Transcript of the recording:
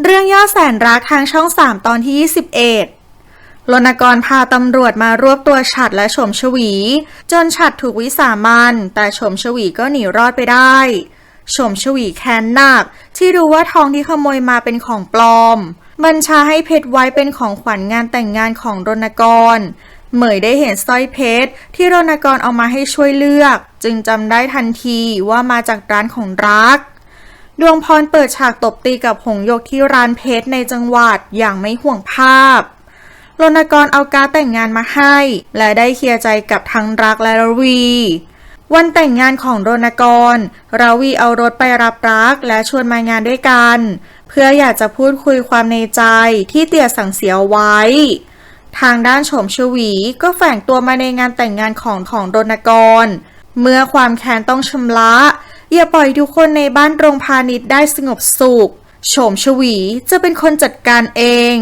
เรื่องย่อแสนรักทางช่อง 3 ตอนที่ 21รณกรพาตำรวจมารวบตัวฉัดและชมชวี จนฉัดถูกวิสามันแต่ชมชวีก็หนีรอดไปได้ ชมชวีแค้นหนัก ที่รู้ว่าทองที่ขโมยมาเป็นของปลอม บัญชาให้เพชรไว้เป็นของขวัญงานแต่งงานของรณกร เหมยได้เห็นสร้อยเพชรที่รณกรเอามาให้ช่วยเลือก จึงจำได้ทันทีว่ามาจากร้านของรัก ดวงพรเปิดฉากตบตีกับหงยกที่ร้านเพชรในจังหวัดอย่างไม่ห่วงภาพรณกรเอาการแต่งงานมาให้ และได้เคลียร์ใจกับทั้งรักและรวี วันแต่งงานของรณกร ราวีเอารถไปรับรักและชวนมางานด้วยกัน เพื่ออยากจะพูดคุยความในใจที่เตี่ยสั่งเสียไว้ ทางด้านโฉมชวีก็แฝงตัวมาในงานแต่งงานของของรณกร เมื่อความแค้นต้องชำระ อย่าปล่อยทุกคนในบ้านโรงพาณิชย์ได้สงบสุข โฉมชวีจะเป็นคนจัดการเอง